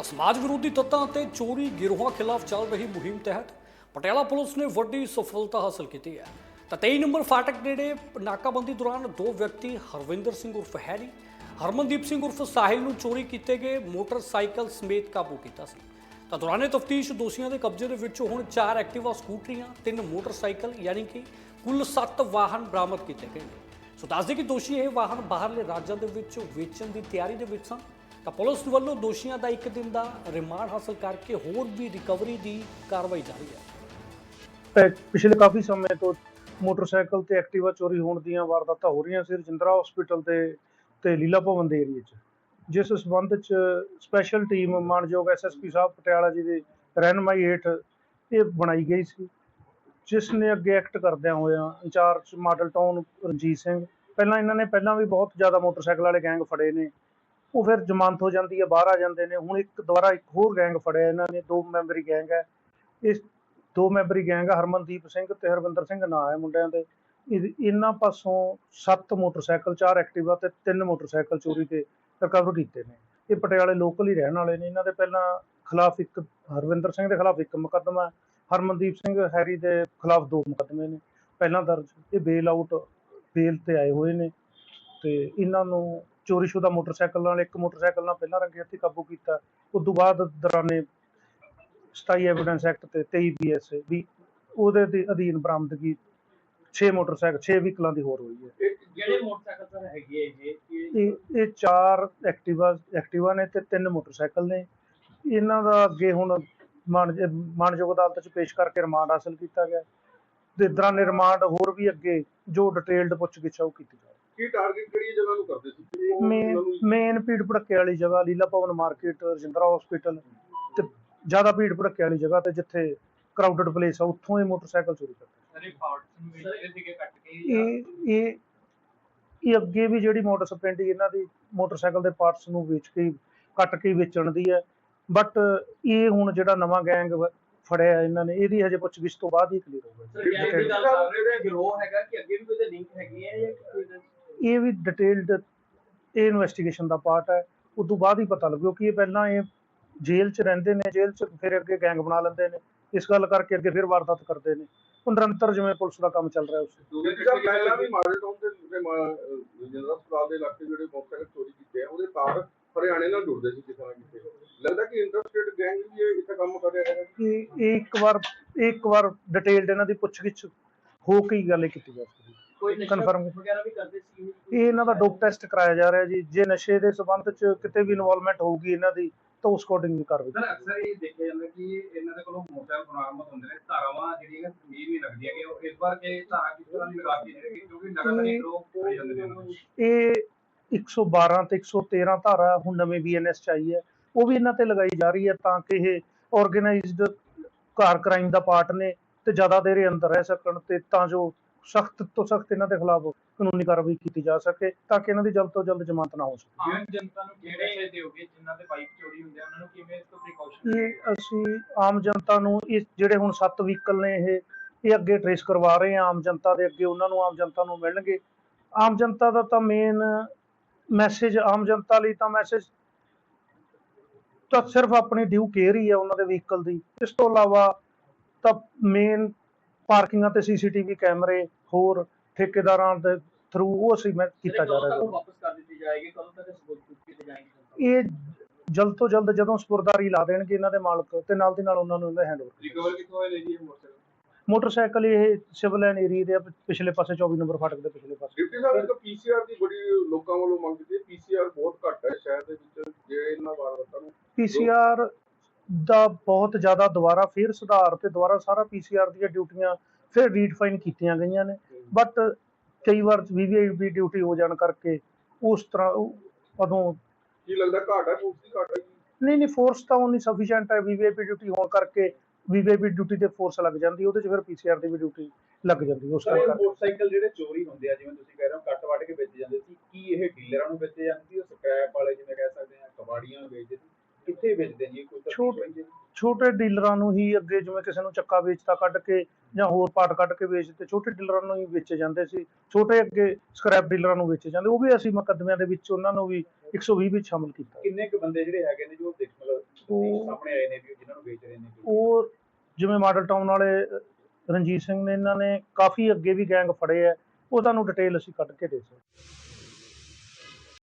ਤਾਂ ਸਮਾਜ ਵਿਰੋਧੀ ਤੱਤਾਂ ਅਤੇ ਚੋਰੀ ਗਿਰੋਹਾਂ ਖਿਲਾਫ ਚੱਲ ਰਹੀ ਮੁਹਿੰਮ ਤਹਿਤ ਪਟਿਆਲਾ ਪੁਲਿਸ ਨੇ ਵੱਡੀ ਸਫਲਤਾ ਹਾਸਲ ਕੀਤੀ ਹੈ। ਤਾਂ 23 ਨੰਬਰ ਫਾਟਕ ਨੇੜੇ ਨਾਕਾਬੰਦੀ ਦੌਰਾਨ ਦੋ ਵਿਅਕਤੀ, ਹਰਵਿੰਦਰ ਸਿੰਘ ਉਰਫ ਹੈਰੀ, ਹਰਮਨਦੀਪ ਸਿੰਘ ਉਰਫ ਸਾਹਿਲ ਨੂੰ ਚੋਰੀ ਕੀਤੇ ਗਏ ਮੋਟਰਸਾਈਕਲ ਸਮੇਤ ਕਾਬੂ ਕੀਤਾ ਸੀ। ਤਾਂ ਦੌਰਾਨੇ ਤਫਤੀਸ਼ ਦੋਸ਼ੀਆਂ ਦੇ ਕਬਜ਼ੇ ਦੇ ਵਿੱਚੋਂ ਹੁਣ 4 ਐਕਟਿਵਾ ਸਕੂਟਰੀਆਂ, ਤਿੰਨ ਮੋਟਰਸਾਈਕਲ ਯਾਨੀ ਕਿ ਕੁੱਲ 7 ਵਾਹਨ ਬਰਾਮਦ ਕੀਤੇ ਗਏ ਨੇ। ਸੋ ਦੱਸਦੇ ਕਿ ਦੋਸ਼ੀ ਇਹ ਵਾਹਨ ਬਾਹਰਲੇ ਰਾਜਾਂ ਦੇ ਵਿੱਚ ਵੇਚਣ ਦੀ ਤਿਆਰੀ ਦੇ ਵਿੱਚ ਸਨ। ਤਾਂ ਪੁਲਿਸ ਵੱਲੋਂ ਦੋਸ਼ੀਆਂ ਦਾ ਇੱਕ ਦਿਨ ਦਾ ਰਿਮਾਂਡ ਹਾਸਲ ਕਰਕੇ ਹੋਰ ਵੀ ਰਿਕਵਰੀ ਦੀ ਕਾਰਵਾਈ ਜਾਰੀ ਹੈ। ਪਿਛਲੇ ਕਾਫੀ ਸਮੇਂ ਤੋਂ ਮੋਟਰਸਾਈਕਲ ਤੇ ਐਕਟਿਵਾ ਚੋਰੀ ਹੋਣ ਦੀਆਂ ਵਾਰਦਾਤਾਂ ਹੋ ਰਹੀਆਂ ਸੀ ਰਜਿੰਦਰਾ ਹਸਪੀਟਲ ਤੇ ਤੇ ਲੀਲਾ ਭਵਨ ਦੇ ਏਰੀਏ 'ਚ। ਜਿਸ ਸਬੰਧ 'ਚ ਸਪੈਸ਼ਲ ਟੀਮ ਮਾਨਯੋਗ ਐਸਐਸਪੀ ਸਾਹਿਬ ਪਟਿਆਲਾ ਜੀ ਦੀ ਰਹਿਨਮਾਈ ਹੇਠ ਇਹ ਬਣਾਈ ਗਈ ਸੀ। ਜਿਸ ਨੇ ਅੱਗੇ ਐਕਟ ਕਰਦਿਆਂ ਹੋਇਆ incharge model town Ranjit Singh, ਪਹਿਲਾਂ ਇਹਨਾਂ ਨੇ ਪਹਿਲਾਂ ਵੀ ਬਹੁਤ ਜ਼ਿਆਦਾ ਮੋਟਰਸਾਈਕਲ ਵਾਲੇ ਗੈਂਗ ਫੜੇ ਨੇ। ਉਹ ਫਿਰ ਜ਼ਮਾਨਤ ਹੋ ਜਾਂਦੀ ਹੈ, ਬਾਹਰ ਆ ਜਾਂਦੇ ਨੇ। ਹੁਣ ਇੱਕ ਦੁਬਾਰਾ ਇੱਕ ਹੋਰ ਗੈਂਗ ਫੜਿਆ ਇਹਨਾਂ ਨੇ, ਦੋ ਮੈਂਬਰੀ ਗੈਂਗ ਹੈ। ਇਸ ਦੋ ਮੈਂਬਰੀ ਗੈਂਗ ਹਰਮਨਦੀਪ ਸਿੰਘ ਤੇ ਹਰਵਿੰਦਰ ਸਿੰਘ ਨਾਂ ਹੈ ਮੁੰਡਿਆਂ ਦੇ। ਇਹ- ਇਹਨਾਂ ਪਾਸੋਂ ਸੱਤ ਮੋਟਰਸਾਈਕਲ, ਚਾਰ ਐਕਟਿਵਾ ਤੇ ਤਿੰਨ ਮੋਟਰਸਾਈਕਲ ਚੋਰੀ ਤੇ ਰਿਕਵਰ ਕੀਤੇ ਨੇ। ਇਹ ਪਟਿਆਲੇ ਲੋਕਲ ਹੀ ਰਹਿਣ ਵਾਲੇ ਨੇ। ਇਹਨਾਂ ਦੇ ਪਹਿਲਾਂ ਖਿਲਾਫ ਇੱਕ ਹਰਵਿੰਦਰ ਸਿੰਘ ਦੇ ਖਿਲਾਫ ਇੱਕ ਮੁਕੱਦਮਾ, ਹਰਮਨਦੀਪ ਸਿੰਘ ਹੈਰੀ ਦੇ ਖਿਲਾਫ ਦੋ ਮੁਕੱਦਮੇ ਨੇ। ਪਹਿਲਾਂ ਦਰਜ, ਇਹ ਬੇਲ ਆਊਟ ਬੇਲ ਤੇ ਆਏ ਹੋਏ ਨੇ। ਤੇ ਇਹਨਾਂ ਨੂੰ ਚੋਰੀਸ਼ੁਦਾ ਮੋਟਰਸਾਈਕਲ ਨਾਲ ਇੱਕ ਮੋਟਰਸਾਈਕਲ ਨਾਲ ਪਹਿਲਾਂ ਰੰਗੇ ਹੱਥੀਂ ਕਾਬੂ ਕੀਤਾ। ਉਸ ਤੋਂ ਬਾਅਦ ਦੌਰਾਨੇ 27 ਐਵੀਡੈਂਸ ਐਕਟ ਤੇ 23 ਬੀਐਸ ਵੀ ਉਹਦੇ ਦੇ ਅਧੀਨ ਬਰਾਮਦਗੀ 6 ਮੋਟਰਸਾਈਕਲ 6 ਵਹੀਕਲਾਂ ਦੀ ਹੋਰ ਹੋਈ ਹੈ। ਜਿਹੜੇ ਮੋਟਰਸਾਈਕਲ ਸਰ ਹੈਗੇ ਇਹ ਇਹ ਚਾਰ ਐਕਟਿਵਾ ਐਕਟਿਵਾ ਨੇ ਤੇ ਤਿੰਨ ਮੋਟਰਸਾਈਕਲ ਨੇ। ਇਹਨਾਂ ਦਾ ਅੱਗੇ ਹੁਣ ਮਾਨ- ਮਾਨਯੋਗ ਅਦਾਲਤ ਚ ਪੇਸ਼ ਕਰਕੇ ਰਿਮਾਂਡ ਹਾਸਲ ਕੀਤਾ ਗਿਆ। ਤੇ ਦੌਰਾਨੇ ਰਿਮਾਂਡ ਹੋਰ ਵੀ ਅੱਗੇ ਜੋ ਡਿਟੇਲਡ ਪੁੱਛਗਿੱਛ ਆ ਉਹ ਕੀਤੀ ਜਾਵੇ ਕੀ ਟਾਰਗੇਟ ਕਿਹੜੀ ਜਗ੍ਹਾ ਨੂੰ ਕਰਦੇ ਸੀ? ਮੇਨ ਭੀੜ ਭੜੱਕੇ ਵਾਲੀ ਜਗ੍ਹਾ ਲੀਲਾ ਭਵਨ ਮਾਰਕੀਟ ਰਜਿੰਦਰਾ ਹਸਪੀਟਲ ਤੇ ਜ਼ਿਆਦਾ ਭੀੜ ਭੜੱਕੇ ਵਾਲੀ ਜਗ੍ਹਾ ਤੇ ਜਿੱਥੇ ਕਰਾਊਡਡ ਪਲੇਸ ਆ ਉੱਥੋਂ ਇਹ ਮੋਟਰਸਾਈਕਲ ਚੋਰੀ ਕਰਦੇ ਸਾਰੇ ਪਾਰਟਸ ਨੂੰ ਵੇਚਦੇ ਸੀਗੇ ਕੱਟ ਕੇ ਇਹ ਇਹ ਇਹ ਅੱਗੇ ਵੀ ਜਿਹੜੀ ਮੋਟਰ ਸਪਲੈਂਡੀ ਇਹਨਾਂ ਦੀ ਮੋਟਰਸਾਈਕਲ ਦੇ ਪਾਰਟਸ ਨੂੰ ਵੇਚ ਕੇ ਹੀ- ਕੱਟ ਕੇ ਹੀ ਵੇਚਣ ਦੀ ਹੈ। ਬਟ ਇਹ ਹੁਣ ਜਿਹੜਾ ਨਵਾਂ ਗੈਂਗ ਫੜਿਆ ਇਹਨਾਂ ਨੇ ਇਹਦੀ ਹਜੇ ਪੁੱਛਗਿੱਛ ਤੋਂ ਬਾਅਦ ਹੀ ਕਲੀਅਰ ਹੋਊਗਾ। ਸਰ ਗੈਂਗ ਦੀ ਗੱਲ ਕਰ ਰਹੇ ਹੋ ਗਿਰੋਹ ਹੈਗਾ ਕਿ ਅੱਗੇ ਵੀ ਕੋਈ ਲਿੰਕ ਹੈਗੀ ਹੈ ਜਾਂ ਕੋਈ ਇਹ ਵੀ ਡਿਟੇਲਡ ਇਹ ਇਨਵੈਸਟੀਗੇਸ਼ਨ ਦਾ ਪਾਰਟ ਹੈ। ਉਸ ਤੋਂ ਬਾਅਦ ਹੀ ਪਤਾ ਲੱਗੂ ਕਿ ਇਹ ਪਹਿਲਾਂ ਇਹ ਜੇਲ੍ਹ 'ਚ ਰਹਿੰਦੇ ਨੇ ਜੇਲ੍ਹ 'ਚ ਫਿਰ ਅੱਗੇ ਗੈਂਗ ਬਣਾ ਲੈਂਦੇ ਨੇ। ਇਸ ਗੱਲ ਕਰਕੇ ਅੱਗੇ ਫਿਰ ਵਾਰਦਾਤ ਕਰਦੇ ਨੇ। ਉਹ ਨਿਰੰਤਰ ਜਿਵੇਂ ਪੁਲਿਸ ਦਾ ਕੰਮ ਚੱਲ ਰਿਹਾ ਉਸ। ਕਿਉਂਕਿ ਸਰ ਪਹਿਲਾਂ ਵੀ ਮਾਡਲ ਟਾਊਨ ਦੇ ਜਨਰਲ ਹਸਪਤਾਲ ਦੇ ਇਲਾਕੇ ਜਿਹੜੇ ਮੋਟਰਸਾਈਕਲ ਚੋਰੀ ਕੀਤੇ ਆ ਉਹਦੇ ਤਾਰ ਹਰਿਆਣੇ ਨਾਲ ਜੁੜਦੇ ਸੀ ਕਿਸੇ ਨਾ ਕਿਸੇ ਲੱਗਦਾ ਕਿ ਇੰਟਰਸਟੇਟ ਗੈਂਗ ਵੀ ਇਹ ਇੱਥੇ ਕੰਮ ਕਰ ਰਿਹਾ ਹੈ ਇਹ ਇਹ ਇੱਕ ਵਾਰ ਇੱਕ ਵਾਰ ਡਿਟੇਲਡ ਇਹਨਾਂ ਦੀ ਪੁੱਛਗਿੱਛ ਹੋ ਕੇ ਹੀ ਗੱਲ ਕੀਤੀ ਜਾ ਸਕਦੀ ਕੋਈ ਨਸ਼ਾ Confirm। ਵਗੈਰਾ ਵੀ ਕਰਦੇ ਸੀ ਇਹ ਇਹਨਾਂ ਦਾ ਡੋਪ ਟੈਸਟ ਕਰਾਇਆ ਜਾ ਰਿਹਾ ਜੀ ਜੇ ਨਸ਼ੇ ਦੇ ਸਬੰਧ 'ਚ ਕਿਤੇ ਵੀ ਇਨਵੋਲਵਮੈਂਟ ਹੋਊਗੀ ਇਹਨਾਂ ਦੀ ਤਾਂ ਉਸ ਅਕੋਰਡਿੰਗ ਵੀ ਕਾਰਵਾਈ ਸਰ ਅਕਸਰ ਇਹ ਦੇਖਿਆ ਜਾਂਦਾ ਕਿ ਇਹਨਾਂ ਦੇ ਕੋਲੋਂ ਮੋਟਰਸਾਈਕਲ ਬਰਾਮਦ ਹੁੰਦੇ ਨੇ ਧਾਰਾਵਾਂ ਜਿਹੜੀਆਂ ਸਮੀਰ ਨਹੀਂ ਲੱਗਦੀਆਂ ਕਿ ਉਹ ਇਸ ਵਾਰ ਇਹ ਧਾਰਾ ਕਿਸ ਤਰ੍ਹਾਂ ਦੀ ਲਗਾਤੀ ਜਿਹੜੀ ਕਿਉਂਕਿ ਨਗਰ ਦੇ ਲੋਕ ਹੋ ਜਾਂਦੇ ਨੇ। ਇਹ 112 ਤੇ 113 ਧਾਰਾ ਹੁਣ ਨਵੇਂ ਬੀਐਨਐਸ ਚ ਆਈ ਹੈ ਉਹ ਵੀ ਇਹਨਾਂ ਤੇ ਲਗਾਈ ਜਾ ਰਹੀ ਹੈ ਤਾਂ ਕਿ ਇਹ ਆਰਗੇਨਾਈਜ਼ਡ ਕਾਰ ਕ੍ਰਾਈਮ ਦਾ ਪਾਰਟ ਨੇ ਤੇ ਜ਼ਿਆਦਾ ਦੇਰ ਇਹ ਅੰਦਰ ਰਹਿ ਸਕਣ ਤੇ ਤਾਂ ਜੋ ਸਖਤ ਤੋਂ ਸਖਤ ਇਹਨਾਂ ਦੇ ਖਿਲਾਫ ਕਾਨੂੰਨੀ ਕਾਰਵਾਈ ਕੀਤੀ ਜਾ ਸਕੇ ਤਾਂ ਕਿ ਇਹਨਾਂ ਦੀ ਜਲਦ ਤੋਂ ਜਲਦ ਜ਼ਮਾਨਤ ਨਾ ਹੋ ਸਕੇ। ਆਮ ਜਨਤਾ ਨੂੰ ਕਿਹੜੇ ਮੈਸੇਜ ਦਿਓਗੇ ਜਿਨ੍ਹਾਂ ਦੇ ਬਾਈਕ ਚੋਰੀ ਹੁੰਦੇ ਆ? ਉਹਨਾਂ ਨੂੰ ਕਿਵੇਂ ਇਸ ਤੋਂ ਪ੍ਰੀਕਾਸ਼ਨ ਇਹ ਅਸੀਂ ਆਮ ਜਨਤਾ ਨੂੰ ਇਸ ਜਿਹੜੇ ਹੁਣ ਸੱਤ ਵਹੀਕਲ ਨੇ ਇਹ ਇਹ ਅੱਗੇ ਟਰੇਸ ਕਰਵਾ ਰਹੇ ਹਾਂ। ਆਮ ਜਨਤਾ ਦੇ ਅੱਗੇ ਉਹਨਾਂ ਨੂੰ ਆਮ ਜਨਤਾ ਨੂੰ ਮਿਲਣਗੇ। ਆਮ ਜਨਤਾ ਦਾ ਤਾਂ ਮੇਨ ਮੈਸੇਜ ਆਮ ਜਨਤਾ ਲਈ ਤਾਂ ਮੈਸੇਜ ਤਾਂ ਸਿਰਫ ਆਪਣੀ ਡਿਊ ਕੇਅਰ ਹੀ ਹੈ ਉਹਨਾਂ ਦੇ ਵਹੀਕਲ ਦੀ। ਇਸ ਤੋਂ ਇਲਾਵਾ ਤਾਂ ਮੇਨ ਪਾਰਕਿੰਗਾਂ ਤੇ ਸੀਸੀਟੀਵੀ ਕੈਮਰੇ ਹੋਰ ਠੇਕੇਦਾਰਾਂ ਦੇ ਥਰੂ ਉਹ ਅਸੀਂ ਮੈਂ ਕੀਤਾ ਜਾ ਰਿਹਾ ਹੈ। ਵਾਪਸ ਕਰ ਦਿੱਤੀ ਜਾਏਗੀ? ਕਦੋਂ ਤੱਕ ਸਬੂਤ ਕੀਤੇ ਜਾਏਗੀ ਇਹ ਜਲਦ ਤੋਂ ਜਲਦ ਜਦੋਂ ਸਪੁਰਦਾਰੀ ਲਾ ਦੇਣਗੇ ਇਹਨਾਂ ਦੇ ਮਾਲਕ ਤੇ ਨਾਲ ਦੀ ਨਾਲ ਉਹਨਾਂ ਨੂੰ ਇਹਦਾ ਹੈਂਡਓਵਰ ਰਿਕਵਰ ਕਿੱਥੋਂ ਹੋਏ ਨੇ ਜੀ ਇਹ ਮੋਟਰਸਾਈਕਲ? ਮੋਟਰਸਾਈਕਲ ਇਹ ਸਿਵਲ ਲਾਈਨ ਏਰੀਆ ਦੇ ਪਿਛਲੇ ਪਾਸੇ 24 ਨੰਬਰ ਫਾਟਕ ਦੇ ਪਿਛਲੇ ਪਾਸੇ। ਡਿਪਟੀ ਸਾਹਿਬ ਇੱਕ ਪੀਸੀਆਰ ਦੀ ਬੜੀ ਲੋਕਾਂ ਵੱਲੋਂ ਮੰਗ ਕੀਤੀ ਹੈ। ਪੀਸੀਆਰ ਬਹੁਤ ਘੱਟ ਹੈ ਸ਼ਹਿਰ ਦੇ ਵਿੱਚ ਜੇ ਇਹਨਾਂ ਵਾਰਦਾਤਾਂ ਨੂੰ ਪੀਸੀਆਰ ਦਾ ਬਹੁਤ ਜ਼ਿਆਦਾ ਦੁਬਾਰਾ ਫਿਰ ਸੁਧਾਰ ਤੇ ਦੁਬਾਰਾ ਸਾਰਾ ਪੀਸੀਆਰ ਦੀਆਂ ਡਿਊਟੀਆਂ ਫਿਰ ਰੀਡਫਾਈਨ ਕੀਤੀਆਂ ਗਈਆਂ ਨੇ। ਬਟ ਕਈ ਵਾਰ ਵੀਵੀਆਈਪੀ ਡਿਊਟੀ ਹੋ ਜਾਣ ਕਰਕੇ ਉਸ ਤਰ੍ਹਾਂ ਉਦੋਂ ਕੀ ਲੱਗਦਾ ਘਾਟ ਹੈ? ਪੁਲਿਸ ਦੀ ਘਾਟ ਹੈ ਨਹੀਂ ਨਹੀਂ ਫੋਰਸ ਤਾਂ ਉਨੀ ਸਫੀਸ਼ੀਐਂਟ ਹੈ। ਵੀਵੀਆਈਪੀ ਡਿਊਟੀ ਹੋਣ ਕਰਕੇ ਵੀਵੀਆਈਪੀ ਡਿਊਟੀ ਤੇ ਫੋਰਸ ਲੱਗ ਜਾਂਦੀ ਉਹਦੇ ਚ ਫਿਰ ਪੀਸੀਆਰ ਦੀ ਵੀ ਡਿਊਟੀ ਲੱਗ ਜਾਂਦੀ ਉਸ ਕਰਕੇ। ਮੋਟਰਸਾਈਕਲ ਜਿਹੜੇ ਚੋਰੀ ਹੁੰਦੇ ਆ ਜਿਵੇਂ ਤੁਸੀਂ ਕਹਿ ਰਹੇ ਹੋ ਕੱਟ ਵੱਢ ਕੇ ਵੇਚੇ ਜਾਂਦੇ ਸੀ ਕੀ ਇਹ ਡੀਲਰਾਂ ਨੂੰ ਵੇਚੇ ਜਾਂਦੇ ਸੀ ਉਹ ਸਕ੍ਰੈਪ ਵਾਲੇ ਜਿਵੇਂ ਕਹਿ ਸਕਦੇ ਆ ਕਬਾੜੀਆਂ ਵੇਚਦੇ ਸੀ? ਕਿੱਥੇ ਵੇਚਦੇ ਜੀ? ਕੋਈ ਛੋਟ- ਛੋਟੇ ਡੀਲਰਾਂ ਨੂੰ ਹੀ ਅੱਗੇ ਜਿਵੇਂ ਕਿਸੇ ਨੂੰ ਚੱਕਾ ਵੇਚਤਾ ਕੱਢ ਕੇ ਜਾਂ ਹੋਰ ਪਾਰਟ ਕੱਢ ਕੇ ਵੇਚ ਦਿੱਤੇ ਛੋਟੇ ਡੀਲਰਾਂ ਨੂੰ ਹੀ ਵੇਚੇ ਜਾਂਦੇ ਸੀ। ਛੋਟੇ ਅੱਗੇ ਸਕ੍ਰੈਪ ਡੀਲਰਾਂ ਨੂੰ ਵੇਚੇ ਜਾਂਦੇ। ਉਹ ਵੀ ਅਸੀਂ ਮੁਕੱਦਮਿਆਂ ਦੇ ਵਿੱਚ ਉਹਨਾਂ ਨੂੰ ਵੀ 120 ਵਿੱਚ ਸ਼ਾਮਲ ਕੀਤਾ। ਕਿੰਨੇ ਕੁ ਬੰਦੇ ਜਿਹੜੇ ਹੈਗੇ ਨੇ ਜੋ ਦੇਖ ਮਤਲਬ ਉਹ- ਸਾਹਮਣੇ ਆਏ ਨੇ ਵੀ ਜਿਨ੍ਹਾਂ ਨੂੰ ਵੇਚ ਰਹੇ ਨੇ ਉਹ ਜਿਵੇਂ ਮਾਡਲ ਟਾਊਨ ਵਾਲੇ ਰਣਜੀਤ ਸਿੰਘ ਨੇ ਇਹਨਾਂ ਨੇ ਕਾਫੀ ਅੱਗੇ ਵੀ ਗੈਂਗ ਫੜੇ ਆ। ਉਹ ਤੁਹਾਨੂੰ ਡਿਟੇਲ ਅਸੀਂ ਕੱਢ ਕੇ ਦੇ ਸਕਦੇ